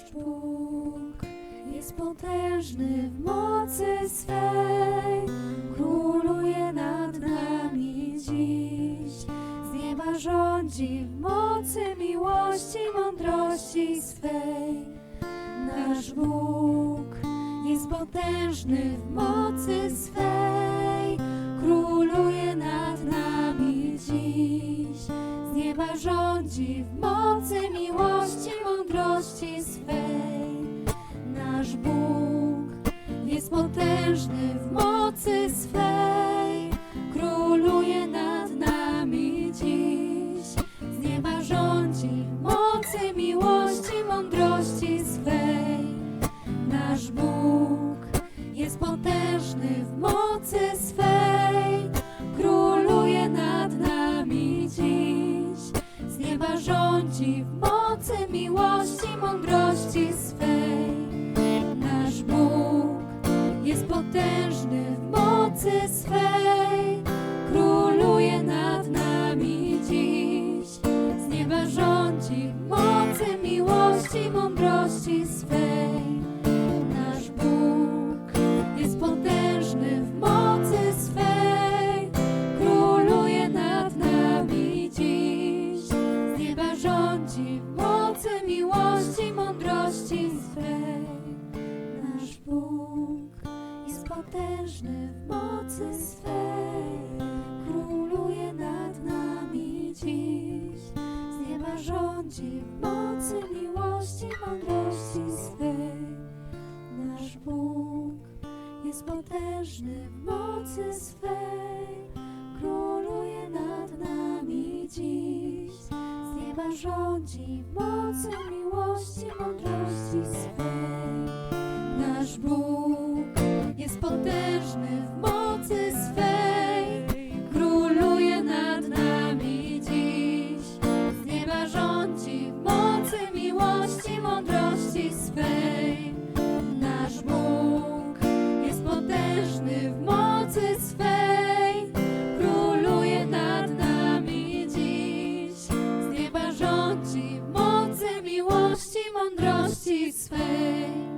Nasz Bóg jest potężny w mocy swej, króluje nad nami dziś. Z nieba rządzi w mocy miłości, mądrości swej. Nasz Bóg jest potężny w mocy swej, króluje nad nami dziś. Z nieba rządzi w mocy miłości, jest potężny w mocy swej, króluje nad nami dziś. Z nieba rządzi mocy miłości, mądrości swej. Nasz Bóg jest potężny w mocy swej, króluje nad nami dziś. Z nieba rządzi w mocy miłości, mądrości swej. Mocy swej, króluje nad nami dziś. Z nieba rządzi mocy miłości, mądrości swej. Nasz Bóg jest potężny w mocy swej, króluje nad nami dziś. Z nieba rządzi mocy miłości, mądrości swej. Potężny w mocy swej, króluje nad nami dziś. Z nieba rządzi w mocy miłości, mądrości swej. Nasz Bóg jest potężny w mocy swej, króluje nad nami dziś. Z nieba rządzi w mocy miłości, mądrości swej. Nasz Bóg potężny w mocy swej, króluje nad nami dziś. Z nieba rządzi w mocy miłości, mądrości swej. Nasz Bóg jest potężny w mocy swej, króluje nad nami dziś. Z nieba rządzi w mocy miłości, mądrości swej.